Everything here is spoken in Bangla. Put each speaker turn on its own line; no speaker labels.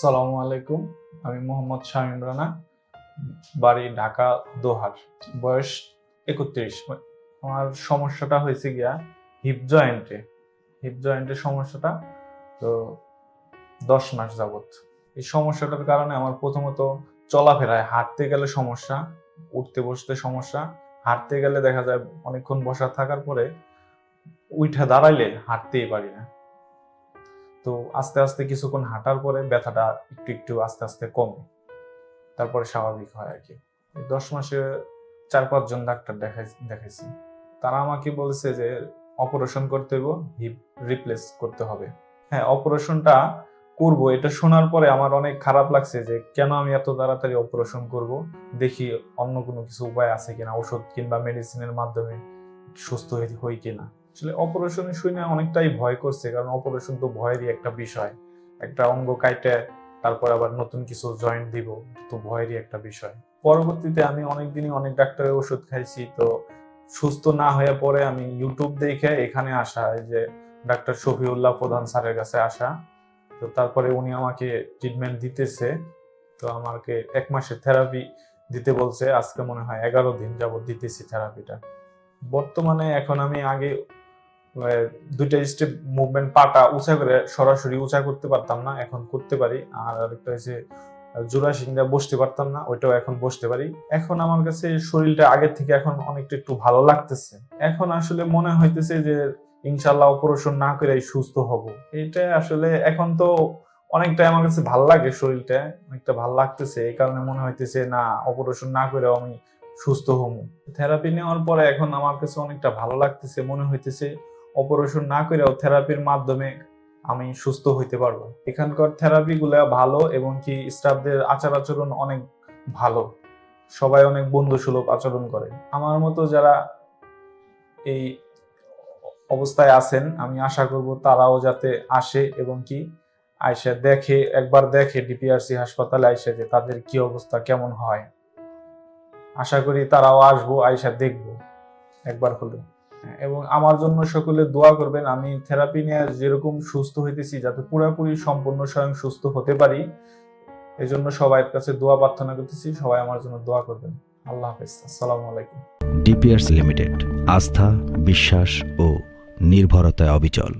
সালামু আলাইকুম, আমি মোহাম্মদ শামীম রানা, বাড়ি ঢাকা, দোহার। বয়স একত্রিশ। আমার সমস্যাটা হয়েছে গিয়া হিপ জয়েন্টে হিপ জয়েন্টের সমস্যাটা তো দশ মাস যাবত এই সমস্যাটার কারণে আমার প্রথমত চলাফেরায় হাঁটতে গেলে সমস্যা, উঠতে বসতে সমস্যা, হাঁটতে গেলে দেখা যায় অনেকক্ষণ বসা থাকার পরে উইঠা দাঁড়াইলে হাঁটতেই পারি না। তো আস্তে আস্তে কিছুক্ষণ হাঁটার পরে ব্যথাটা একটু একটু আস্তে আস্তে কমে। তারপরে স্বাভাবিক হয় আর কি দশ মাসে চার পাঁচজন ডাক্তার দেখাই দেখাইছি। তারা আমাকে বলেছে যে অপারেশন করতে হবে হিপ রিপ্লেস করতে হবে। হ্যাঁ অপারেশনটা করব। এটা শোনার পরে আমার অনেক খারাপ লাগছে যে কেন আমি এত তাড়াতাড়ি অপারেশন করব? দেখি অন্য কোনো কিছু উপায় আছে কিনা, ওষুধ কিংবা মেডিসিনের মাধ্যমে সুস্থ হই কিনা। আসলে অপারেশন শুনে অনেকটাই ভয় করছে, কারণ অপারেশন তো ভয়েরই একটা বিষয়। একটা অঙ্গ কাইটে, তারপর আবার নতুন কিছু জয়েন্ট দিব তো ভয়েরই একটা বিষয়। পরবর্তীতে আমি অনেক দিনই অনেক ডাক্তারের ওষুধ খাইছি, তো সুস্থ না হয়ে পরে আমি ইউটিউব দেখে এখানে আসা যে ডাক্তার শফিউল্লাহ প্রধান স্যারের কাছে আসা। তো তারপরে উনি আমাকে ট্রিটমেন্ট দিতেছে, তো আমাকে এক মাসের থেরাপি দিতে বলছে, আজকে মনে হয় এগারো দিন যাবত দিতেছি থেরাপিটা বর্তমানে এখন আমি আগে দুইটা স্টেপ মুভমেন্ট পাটা উঁচা করে সরাসরি উঁচা করতে পারতাম না, এখন করতে পারি। আর আরেকটা হচ্ছে জোড়া সিংহা বসতে পারতাম না, ওইটাও এখন বসতে পারি। এখন আমার কাছে শরীরটা আগের থেকে এখন অনেকটা একটু ভালো লাগতেছে। এখন আসলে মনে হইতেছে যে ইনশাল্লাহ অপারেশন না করে সুস্থ হব। এটা আসলে এখন তো অনেকটাই আমার কাছে ভালো লাগে শরীরটা, অনেকটা ভালো লাগতেছে। এই কারণে মনে হইতেছে, না অপারেশন না করেও আমি সুস্থ হব। থেরাপি নেওয়ার পরে এখন আমার কাছে অনেকটা ভালো লাগতেছে, মনে হইতেছে অপারেশন না করেও থেরাপির মাধ্যমে আমি সুস্থ হইতে পারব। এখানকার থেরাপি গুলা ভালো এবং কি স্টাফদের আচার আচরণ অনেক ভালো। সবাই অনেক বন্ধু সুলভ আচরণ করে। আমার মতো যারা এই অবস্থায় আছেন, আমি আশা করব তারাও যাতে আসে এবং কি আইসা দেখে, একবার দেখে ডিপিআরসি হাসপাতালে আইসা যে তাদের কি অবস্থা, কেমন হয়। আশা করি তারাও আসব, আইসা দেখব। একবার হলেও। এবং আমার জন্য সকলে দোয়া করবেন, আমি থেরাপি নিয়ে যেরকম সুস্থ হইতেছি, যাতে পুরোপুরি সম্পূর্ণ স্বয়ং সুস্থ হতে পারি এই জন্য সবাই কাছে দোয়া প্রার্থনা করতেছি, সবাই আমার জন্য দোয়া করবেন। আল্লাহ হাফেজ, আসসালামু আলাইকুম।
ডিপিআরস লিমিটেড আস্থা, বিশ্বাস ও নির্ভরতায় অবিচল।